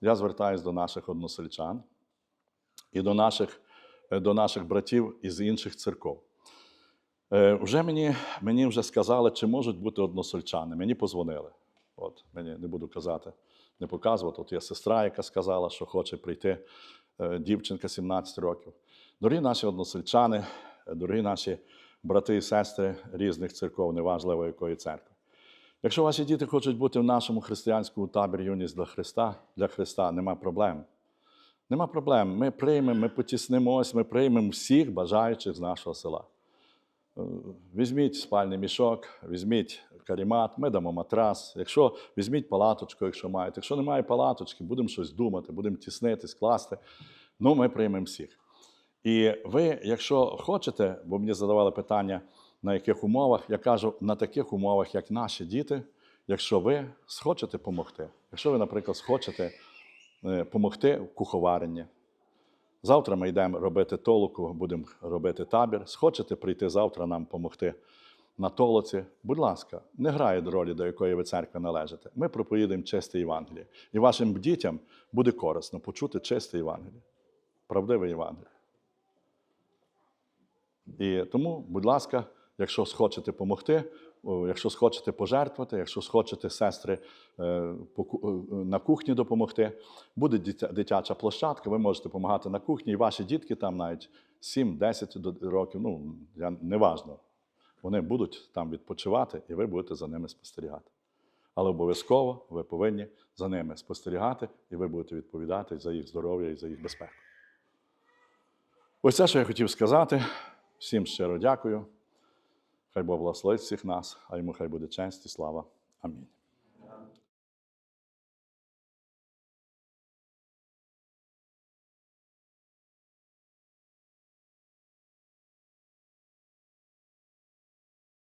я звертаюся до наших односельчан і до наших, е, до наших братів із інших церков. Е, Вже мені, мені вже сказали, чи можуть бути односельчани. Мені позвонили. От, мені не буду казати, не показувати. От є сестра, яка сказала, що хоче прийти е, дівчинка 17 років. Дорогі наші односельчани, дорогі наші брати і сестри різних церков, неважливо якої церкви. Якщо ваші діти хочуть бути в нашому християнському таборі юність для Христа, для Христа, нема проблем. Нема проблем. Ми приймемо, ми потіснимось, ми приймемо всіх бажаючих з нашого села. Візьміть спальний мішок, візьміть карімат, ми дамо матрас. Якщо візьміть палаточку, якщо маєте. Якщо немає палаточки, будемо щось думати, будемо тіснитись, класти. Ну, ми приймемо всіх. І ви, якщо хочете, бо мені задавали питання, на яких умовах, я кажу, на таких умовах, як наші діти, якщо ви схочете допомогти, якщо ви, наприклад, схочете допомогти в куховаренні, Завтра ми йдемо робити толоку, будемо робити табір. Схочете прийти завтра нам допомогти на толоці? Будь ласка, не грає ролі, до якої ви церкви належите. Ми проповідуємо чисте Євангеліє. І вашим дітям буде корисно почути чисте Євангеліє, правдиве Євангеліє. І тому, будь ласка, якщо схочете допомогти, якщо схочете пожертвувати, якщо схочете сестри е, е, на кухні допомогти, буде дитяча площадка, ви можете допомагати на кухні, і ваші дітки там навіть 7-10 років, ну, неважно, вони будуть там відпочивати, і ви будете за ними спостерігати. Але обов'язково ви повинні за ними спостерігати, і ви будете відповідати за їх здоров'я і за їх безпеку. Ось це, що я хотів сказати. Всім щиро дякую. Хай Бог благословить всіх нас, а йому хай буде честь і слава. Амінь.